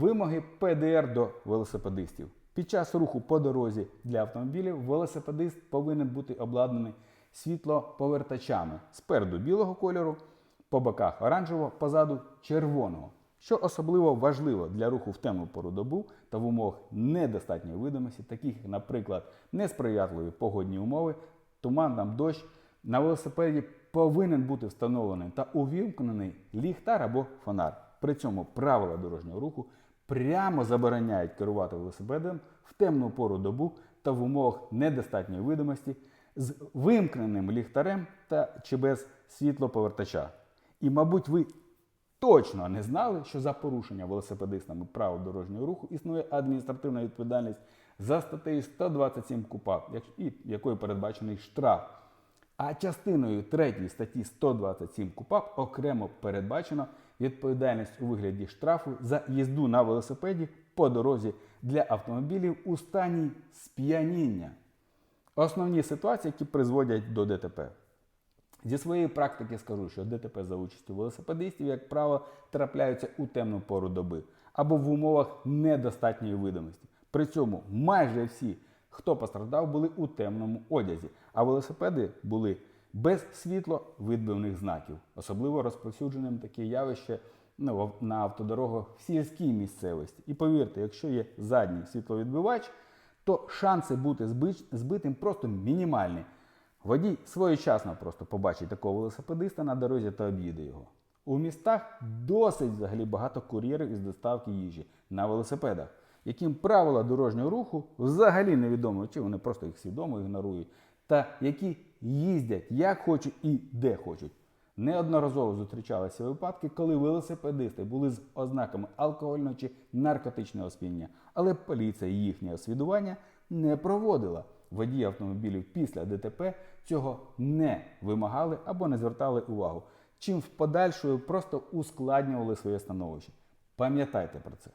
Вимоги ПДР до велосипедистів. Під час руху по дорозі для автомобілів велосипедист повинен бути обладнаний світлоповертачами спереду білого кольору, по боках оранжевого, позаду червоного. Що особливо важливо для руху в темну пору добу та в умовах недостатньої видимості, таких як, наприклад, несприятливі погодні умови, туман там дощ, на велосипеді повинен бути встановлений та увімкнений ліхтар або фонар. При цьому правила дорожнього руху прямо забороняють керувати велосипедом в темну пору добу та в умовах недостатньої видимості з вимкненим ліхтарем та чи без світлоповертача. І, мабуть, ви точно не знали, що за порушення велосипедистами правил дорожнього руху існує адміністративна відповідальність за статтею 127 КУПАП, як- якою передбачений штраф. А частиною 3 статті 127 КУПАП окремо передбачено відповідальність у вигляді штрафу за їзду на велосипеді по дорозі для автомобілів у стані сп'яніння. Основні ситуації, які призводять до ДТП. Зі своєї практики скажу, що ДТП за участю велосипедистів, як правило, трапляються у темну пору доби або в умовах недостатньої видимості. При цьому майже всі, хто постраждав, були у темному одязі, а велосипеди були без світловидбивних знаків. Особливо розповсюдженим таке явище ну, на автодорогах в сільській місцевості. І повірте, якщо є задній світловідбивач, то шанси бути збитим просто мінімальні. Водій своєчасно просто побачить такого велосипедиста на дорозі та об'їде його. У містах досить взагалі багато кур'єрів із доставки їжі на велосипедах, яким правила дорожнього руху взагалі невідомо, чи вони просто їх свідомо ігнорують, та які їздять як хочуть і де хочуть. Неодноразово зустрічалися випадки, коли велосипедисти були з ознаками алкогольного чи наркотичного сп'яніння, але поліція їхнє освідування не проводила. Водії автомобілів після ДТП цього не вимагали або не звертали увагу, чим в подальшому просто ускладнювали своє становище. Пам'ятайте про це.